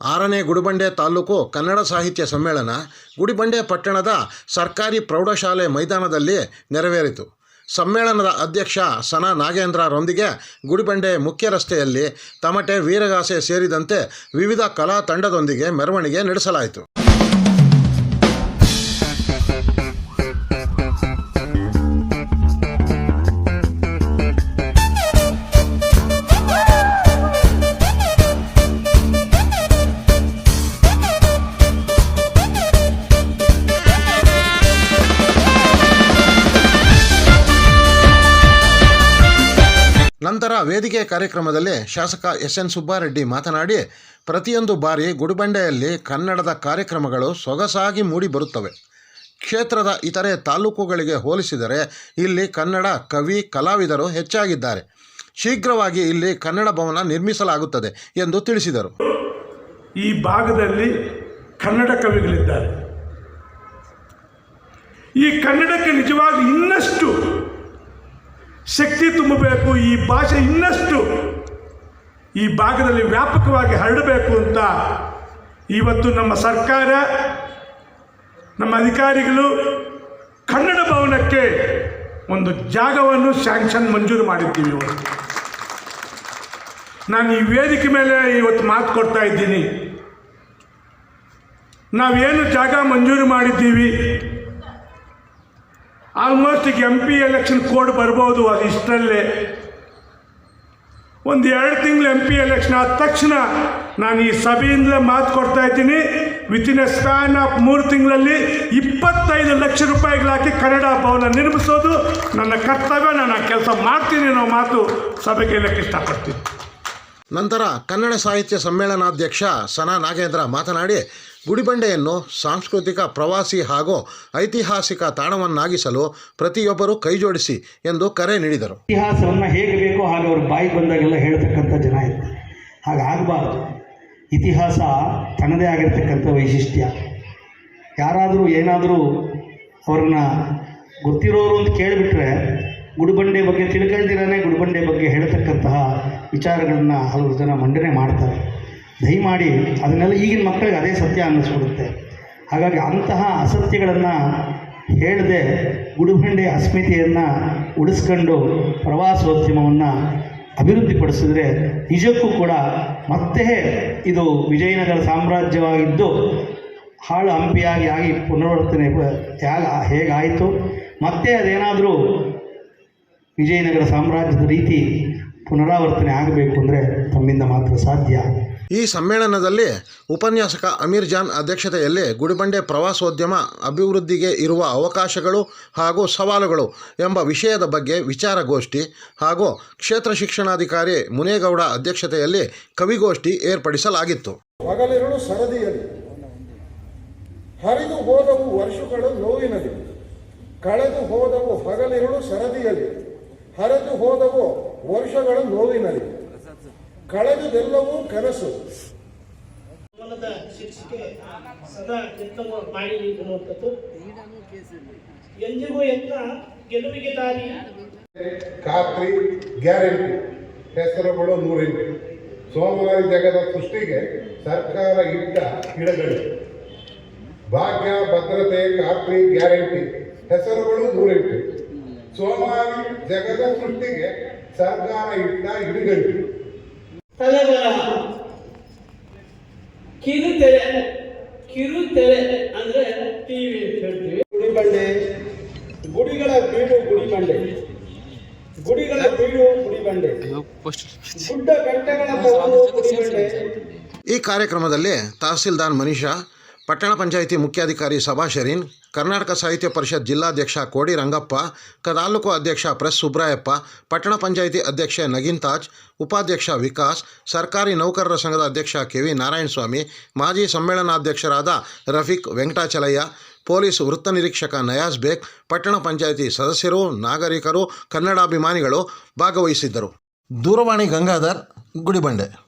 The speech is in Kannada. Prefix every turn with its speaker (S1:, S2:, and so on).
S1: ಆರನೇ ಗುಡಿಬಂಡೆ ತಾಲೂಕು ಕನ್ನಡ ಸಾಹಿತ್ಯ ಸಮ್ಮೇಳನ ಗುಡಿಬಂಡೆ ಪಟ್ಟಣದ ಸರ್ಕಾರಿ ಪ್ರೌಢಶಾಲೆ ಮೈದಾನದಲ್ಲಿ ನೆರವೇರಿತು. ಸಮ್ಮೇಳನದ ಅಧ್ಯಕ್ಷ ಸನಾ ನಾಗೇಂದ್ರರೊಂದಿಗೆ ಗುಡಿಬಂಡೆ ಮುಖ್ಯ ರಸ್ತೆಯಲ್ಲಿ ತಮಟೆ ವೀರಗಾಸೆ ಸೇರಿದಂತೆ ವಿವಿಧ ಕಲಾ ತಂಡದೊಂದಿಗೆ ಮೆರವಣಿಗೆ ನಡೆಸಲಾಯಿತು. ನಂತರ ವೇದಿಕೆ ಕಾರ್ಯಕ್ರಮದಲ್ಲಿ ಶಾಸಕ ಎಸ್ ಎನ್ ಸುಬ್ಬಾರೆಡ್ಡಿ ಮಾತನಾಡಿ, ಪ್ರತಿಯೊಂದು ಬಾರಿ ಗುಡಿಬಂಡೆಯಲ್ಲಿ ಕನ್ನಡದ ಕಾರ್ಯಕ್ರಮಗಳು ಸೊಗಸಾಗಿ ಮೂಡಿ ಬರುತ್ತವೆ. ಕ್ಷೇತ್ರದ ಇತರೆ ತಾಲೂಕುಗಳಿಗೆ ಹೋಲಿಸಿದರೆ ಇಲ್ಲಿ ಕನ್ನಡ ಕವಿ, ಕಲಾವಿದರು ಹೆಚ್ಚಾಗಿದ್ದಾರೆ. ಶೀಘ್ರವಾಗಿ ಇಲ್ಲಿ ಕನ್ನಡ ಭವನ ನಿರ್ಮಿಸಲಾಗುತ್ತದೆ ಎಂದು ತಿಳಿಸಿದರು.
S2: ಈ ಭಾಗದಲ್ಲಿ ಕನ್ನಡ ಕವಿಗಳಿದ್ದಾರೆ. ಈ ಕನ್ನಡಕ್ಕೆ ಇನ್ನಷ್ಟು ಶಕ್ತಿ ತುಂಬಬೇಕು, ಈ ಭಾಷೆ ಇನ್ನಷ್ಟು ಈ ಭಾಗದಲ್ಲಿ ವ್ಯಾಪಕವಾಗಿ ಹರಡಬೇಕು ಅಂತ ಇವತ್ತು ನಮ್ಮ ಸರ್ಕಾರ, ನಮ್ಮ ಅಧಿಕಾರಿಗಳು ಕನ್ನಡ ಭವನಕ್ಕೆ ಒಂದು ಜಾಗವನ್ನು ಸ್ಯಾಂಕ್ಷನ್ ಮಂಜೂರು ಮಾಡಿದ್ದೀವಿ ಇವತ್ತು ನಾನು ಈ ವೇದಿಕೆ ಮೇಲೆ ಇವತ್ತು ಮಾತು ಕೊಡ್ತಾ ಇದ್ದೀನಿ. ನಾವೇನು ಜಾಗ ಮಂಜೂರು ಮಾಡಿದ್ದೀವಿ? ಆಲ್ಮೋಸ್ಟ್ ಈಗ ಎಂ ಪಿ ಎಲೆಕ್ಷನ್ ಕೋಡ್ ಬರ್ಬೋದು, ಅದು ಇಷ್ಟರಲ್ಲೇ. ಒಂದು ಎರಡು ತಿಂಗಳು ಎಂ ಪಿ ಎಲೆಕ್ಷನ್ ಆದ ತಕ್ಷಣ ನಾನು ಈ ಸಭೆಯಿಂದಲೇ ಮಾತು ಕೊಡ್ತಾ ಇದ್ದೀನಿ. ವಿತಿನ್ ಎ ಸ್ಪ್ಯಾನ್ ಆಫ್ ಮೂರು ತಿಂಗಳಲ್ಲಿ ಇಪ್ಪತ್ತೈದು ಲಕ್ಷ ರೂಪಾಯಿಗಳಾಕಿ ಕನ್ನಡ ಭವನ ನಿರ್ಮಿಸೋದು ನನ್ನ ಕರ್ತವ್ಯ. ನಾನು ಆ ಕೆಲಸ ಮಾಡ್ತೀನಿ ಅನ್ನೋ ಮಾತು ಸಭೆಗೆ ಹೇಳಕ್ಕೆ ಇಷ್ಟಪಡ್ತೀನಿ.
S1: ನಂತರ ಕನ್ನಡ ಸಾಹಿತ್ಯ ಸಮ್ಮೇಳನಾಧ್ಯಕ್ಷ ಸನಾ ನಾಗೇಂದ್ರ ಮಾತನಾಡಿ, ಗುಡಿಬಂಡೆಯನ್ನು ಸಾಂಸ್ಕೃತಿಕ, ಪ್ರವಾಸಿ ಹಾಗೂ ಐತಿಹಾಸಿಕ ತಾಣವನ್ನಾಗಿಸಲು ಪ್ರತಿಯೊಬ್ಬರೂ ಕೈಜೋಡಿಸಿ ಎಂದು ಕರೆ ನೀಡಿದರು.
S3: ಇತಿಹಾಸವನ್ನು ಹೇಗೆ ಬೇಕೋ ಹಾಗೆ ಅವರು ಬಾಯಿ ಬಂದಾಗೆಲ್ಲ ಹೇಳ್ತಕ್ಕಂಥ ಜನ ಇದ್ದಾರೆ ಹಾಗಾಗಬಾರ್ದು. ಇತಿಹಾಸ ತನ್ನದೇ ಆಗಿರ್ತಕ್ಕಂಥ ವೈಶಿಷ್ಟ್ಯ. ಯಾರಾದರೂ ಏನಾದರೂ ಅವ್ರನ್ನ ಗೊತ್ತಿರೋರು ಅಂತ ಕೇಳಿಬಿಟ್ರೆ ಗುಡಿಬಂಡೆ ಬಗ್ಗೆ ತಿಳ್ಕೊಳ್ದಿರಾನೆ ಗುಡಿಬಂಡೆ ಬಗ್ಗೆ ಹೇಳ್ತಕ್ಕಂತಹ ವಿಚಾರಗಳನ್ನು ಹಲವು ಜನ ಮಂಡನೆ ಮಾಡ್ತಾರೆ. ದಯಮಾಡಿ ಅದನ್ನೆಲ್ಲ ಈಗಿನ ಮಕ್ಕಳಿಗೆ ಅದೇ ಸತ್ಯ ಅನ್ನಿಸ್ಬಿಡುತ್ತೆ. ಹಾಗಾಗಿ ಅಂತಹ ಅಸತ್ಯಗಳನ್ನು ಹೇಳದೆ ಗುಡಿಬಂಡೆ ಅಸ್ಮಿತೆಯನ್ನು ಉಳಿಸ್ಕೊಂಡು ಪ್ರವಾಸೋದ್ಯಮವನ್ನು ಅಭಿವೃದ್ಧಿಪಡಿಸಿದ್ರೆ ನಿಜಕ್ಕೂ ಕೂಡ ಮತ್ತೆ ಇದು ವಿಜಯನಗರ ಸಾಮ್ರಾಜ್ಯವಾಗಿದ್ದು ಹಾಳು ಹಂಪಿಯಾಗಿ ಆಗಿ ಪುನರಾವರ್ತನೆ ಹೇಗೆ ಹೇಗಾಯಿತು? ಮತ್ತೆ ಅದೇನಾದರೂ ವಿಜಯನಗರ ಸಾಮ್ರಾಜ್ಯದ ರೀತಿ ಪುನರಾವರ್ತನೆ ಆಗಬೇಕು ಅಂದರೆ ತಮ್ಮಿಂದ ಮಾತ್ರ ಸಾಧ್ಯ.
S1: ಈ ಸಮ್ಮೇಳನದಲ್ಲಿ ಉಪನ್ಯಾಸಕ ಅಮೀರ್ ಜಾನ್ ಅಧ್ಯಕ್ಷತೆಯಲ್ಲಿ ಗುಡಿಬಂಡೆ ಪ್ರವಾಸೋದ್ಯಮ ಅಭಿವೃದ್ಧಿಗೆ ಇರುವ ಅವಕಾಶಗಳು ಹಾಗೂ ಸವಾಲುಗಳು ಎಂಬ ವಿಷಯದ ಬಗ್ಗೆ ವಿಚಾರಗೋಷ್ಠಿ ಹಾಗೂ ಕ್ಷೇತ್ರ ಶಿಕ್ಷಣಾಧಿಕಾರಿ ಮುನೇಗೌಡ ಅಧ್ಯಕ್ಷತೆಯಲ್ಲಿ ಕವಿಗೋಷ್ಠಿ ಏರ್ಪಡಿಸಲಾಗಿತ್ತು.
S4: ಹಗಲಿರುಳು ಸರದಿಯಲ್ಲಿ ಹರಿದು ಹೋದವು ವರ್ಷಗಳು ನೋವಿನಲ್ಲಿ ಕಳೆದು ಹೋದವು ಹಗಲಿರುಳು ಸರದಿಯಲ್ಲಿ ಹರಿದು ಹೋದವು ವರ್ಷಗಳ ನೋವಿನಲ್ಲಿ. ಕಳೆದುದೆಲ್ಲವೂ ಕನಸು.
S5: ಶಿಕ್ಷೆಗೆ ಸದಾ ಯತ್ನ ಮಾಡಿ ಅನ್ನುವಂಥದ್ದು ಎಂದಿಗೂ ಯತ್ನ ಗೆಲುವಿಗೆ ದಾರಿ.
S6: ಖಾತ್ರಿ ಗ್ಯಾರಂಟಿ. ಹೆಸರುಗಳು ನೂರೆಂಟು. ಸೋಮವಾರಿ ಜಗದ ಸೃಷ್ಟಿಗೆ ಸರ್ಕಾರ ಇಟ್ಟ ಗಿಡಗಳು. ಭಾಗ್ಯ ಭದ್ರತೆ ಖಾತ್ರಿ ಗ್ಯಾರಂಟಿ. ಹೆಸರುಗಳು ನೂರೆಂಟು. ಸೋಮವಾರಿ ಜಗದ ಸೃಷ್ಟಿಗೆ ಸರ್ಕಾರ ಇಟ್ಟ
S5: ತಲೆಬರಹ. ಕಿರುತೆರೆ ಕಿರುತೆರೆ ಅಂದ್ರೆ ಟಿವಿ ಅಂತ ಹೇಳ್ತೀವಿ.
S3: ಗುಡಿಬಂಡೆ ಗುಡಿಗಳ ಬೀಡು ಗುಡಿಬಂಡೆ. ಗುಡಿಗಳ ಬೀಡು ಗುಡಿಬಂಡೆ. ಗುಡ್ಡ ಬೆಟ್ಟಗಳ ಗುಡಿಬಂಡೆ.
S1: ಈ ಕಾರ್ಯಕ್ರಮದಲ್ಲಿ ತಹಸೀಲ್ದಾರ್ ಮನೀಷಾ ಪಟ್ಟಣ ಪಂಚಾಯಿತಿ ಮುಖ್ಯಾಧಿಕಾರಿ ಸಭಾ ಶರೀನ್, ಕರ್ನಾಟಕ ಸಾಹಿತ್ಯ ಪರಿಷತ್ ಜಿಲ್ಲಾಧ್ಯಕ್ಷ ಕೋಡಿ ರಂಗಪ್ಪ, ತಾಲೂಕು ಅಧ್ಯಕ್ಷ ಪ್ರೆಸ್ ಸುಬ್ರಾಯಪ್ಪ, ಪಟ್ಟಣ ಪಂಚಾಯಿತಿ ಅಧ್ಯಕ್ಷೆ ನಗೀನ್ ತಾಜ್ ಉಪಾಧ್ಯಕ್ಷ ವಿಕಾಸ್, ಸರ್ಕಾರಿ ನೌಕರರ ಸಂಘದ ಅಧ್ಯಕ್ಷ ಕೆ ವಿ ನಾರಾಯಣಸ್ವಾಮಿ, ಮಾಜಿ ಸಮ್ಮೇಳನಾಧ್ಯಕ್ಷರಾದ ರಫೀಕ್ ವೆಂಕಟಾಚಲಯ್ಯ, ಪೊಲೀಸ್ ವೃತ್ತ ನಿರೀಕ್ಷಕ ನಯಾಜ್ ಬೇಗ್, ಪಟ್ಟಣ ಪಂಚಾಯಿತಿ ಸದಸ್ಯರು, ನಾಗರಿಕರು, ಕನ್ನಡಾಭಿಮಾನಿಗಳು ಭಾಗವಹಿಸಿದ್ದರು. ದೂರವಾಣಿ ಗಂಗಾಧರ್, ಗುಡಿಬಂಡೆ.